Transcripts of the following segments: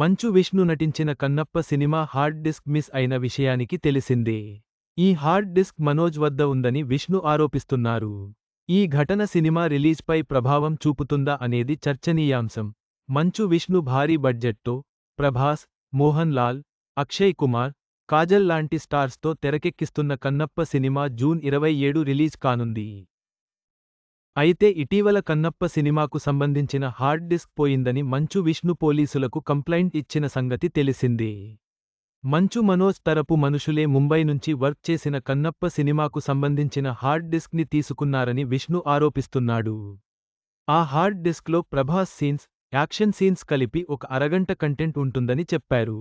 మంచు విష్ణు నటించిన Kannappa cinema hard disk miss అయిన విషయానికి తెలిసిందే. ఈ హార్డ్ డిస్క్ మనోజ్ వద్ద ఉందని విష్ణు ఆరోపిస్తున్నారు. ఈ ఘటన సినిమా రిలీజ్పై ప్రభావం చూపుతుందా అనేది చర్చనీయాంశం. మంచు విష్ణు భారీ బడ్జెట్తో ప్రభాస్ మోహన్ లాల్ అక్షయ్ కుమార్ కాజల్ లాంటి స్టార్స్తో తెరకెక్కిస్తున్న కన్నప్ప సినిమా జూన్ ఇరవై ఏడు రిలీజ్ కానుంది. అయితే ఇటీవల కన్నప్ప సినిమాకు సంబంధించిన హార్డ్ డిస్క్ పోయిందని మంచు విష్ణు పోలీసులకు కంప్లైంట్ ఇచ్చిన సంగతి తెలిసింది. మంచు మనోజ్ తరపు మనుషులే ముంబై నుంచి వర్క్ చేసిన కన్నప్ప సినిమాకు సంబంధించిన హార్డ్ డిస్క్ని తీసుకున్నారని విష్ణు ఆరోపిస్తున్నాడు. ఆ హార్డ్ డిస్క్లో ప్రభాస్ సీన్స్ యాక్షన్ సీన్స్ కలిపి ఒక అరగంట కంటెంట్ ఉంటుందని చెప్పారు.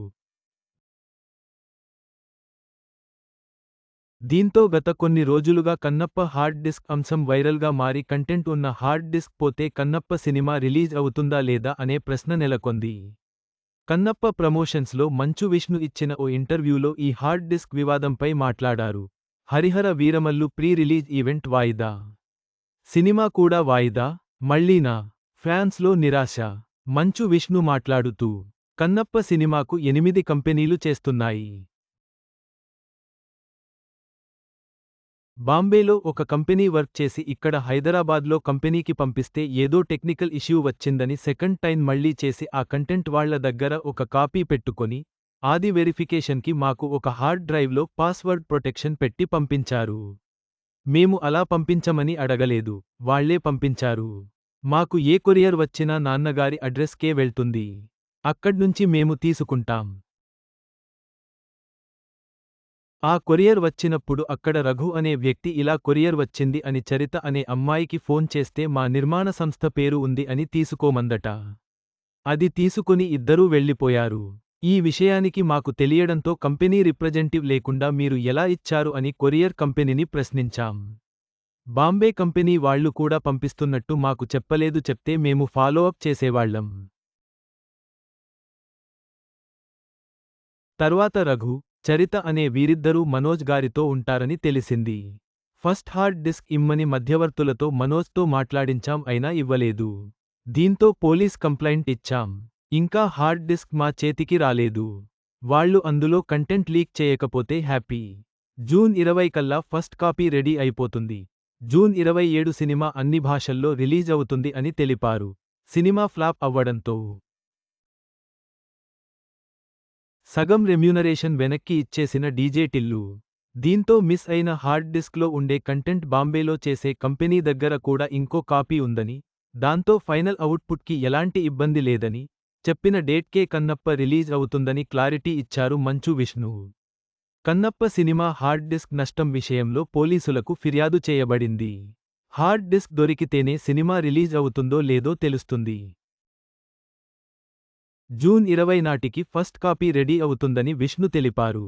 దీంతో గత కొన్ని రోజులుగా కన్నప్ప హార్డ్ డిస్క్ అంశం వైరల్గా మారి కంటెంట్ ఉన్న హార్డ్ డిస్క్ పోతే కన్నప్ప సినిమా రిలీజ్ అవుతుందా లేదా అనే ప్రశ్న నెలకొంది. కన్నప్ప ప్రమోషన్స్లో మంచు విష్ణు ఇచ్చిన ఓ ఇంటర్వ్యూలో ఈ హార్డ్ డిస్క్ వివాదంపై మాట్లాడారు. Harihara Veeramallu pre release event వాయిదా? సినిమా కూడా వాయిదా? మళ్ళీనా ఫ్యాన్స్లో నిరాశ. మంచు విష్ణు మాట్లాడుతూ కన్నప్ప సినిమాకు ఎనిమిది కంపెనీలు చేస్తున్నాయి. బాంబేలో ఒక కంపెనీ వర్క్ చేసి ఇక్కడ హైదరాబాద్లో కంపెనీకి పంపిస్తే ఏదో టెక్నికల్ ఇష్యూ వచ్చిందని సెకండ్ టైం మళ్ళీ చేసి ఆ కంటెంట్ వాళ్ళ దగ్గర ఒక కాపీ పెట్టుకొని ఆది వెరిఫికేషన్కి మాకు ఒక హార్డ్ డ్రైవ్లో పాస్వర్డ్ ప్రొటెక్షన్ పెట్టి పంపించారు. మేము అలా పంపించమని అడగలేదు వాళ్ళే పంపించారు. మాకు ఏ కొరియర్ వచ్చినా నాన్నగారి అడ్రస్కే వెళ్తుంది. అక్కడ్నుంచి మేము తీసుకుంటాం. ఆ కొరియర్ వచ్చినప్పుడు అక్కడ రఘు అనే వ్యక్తి ఇలా కొరియర్ వచ్చింది అని చరిత అనే అమ్మాయికి ఫోన్ చేస్తే మా నిర్మాణ సంస్థ పేరు ఉంది అని తీసుకోమందట. అది తీసుకుని ఇద్దరూ వెళ్ళిపోయారు. ఈ విషయానికి మాకు తెలియడంతో కంపెనీ రిప్రజెంటివ్ లేకుండా మీరు ఎలా ఇచ్చారు అని కొరియర్ కంపెనీని ప్రశ్నించాం. బాంబే కంపెనీ వాళ్ళు కూడా పంపిస్తున్నట్టు మాకు చెప్పలేదు చెప్తే మేము ఫాలో అప్ చేసేవాళ్ళం తర్వాత రఘు చరిత అనే వీరిద్దరూ మనోజ్ గారితో ఉంటారని తెలిసింది. ఫస్ట్ హార్డ్ డిస్క్ ఇమ్మని మధ్యవర్తులతో మనోజ్తో మాట్లాడించాం అయినా ఇవ్వలేదు. దీంతో పోలీస్ కంప్లైంట్ ఇచ్చాం. ఇంకా హార్డ్ డిస్క్ మా చేతికి రాలేదు. వాళ్ళు అందులో కంటెంట్ లీక్ చేయకపోతే హ్యాపీ. జూన్ ఇరవై కల్లా ఫస్ట్ కాపీ రెడీ అయిపోతుంది. జూన్ ఇరవై ఏడు సినిమా అన్ని భాషల్లో రిలీజ్ అవుతుంది అని తెలిపారు. సినిమా ఫ్లాప్ అవ్వడంతో సగం రెమ్యూనరేషన్ వెనక్కి ఇచ్చేసిన డీజే టిల్లు. దీంతో మిస్ అయిన హార్డ్ డిస్క్లో ఉండే కంటెంట్ బాంబేలో చేసే కంపెనీ దగ్గర కూడా ఇంకో కాపీ ఉందని దాంతో ఫైనల్ అవుట్పుట్కి ఎలాంటి ఇబ్బంది లేదని చెప్పిన డేట్కే కన్నప్ప రిలీజ్ అవుతుందని క్లారిటీ ఇచ్చారు Manchu Vishnu. Kannappa cinema hard disk నష్టం విషయంలో పోలీసులకు ఫిర్యాదు చేయబడింది. హార్డ్ డిస్క్ దొరికితేనే సినిమా రిలీజ్ అవుతుందో లేదో తెలుస్తుంది. జూన్ ఇరవై నాటికి ఫస్ట్ కాపీ రెడీ అవుతుందని విష్ణు తెలిపారు.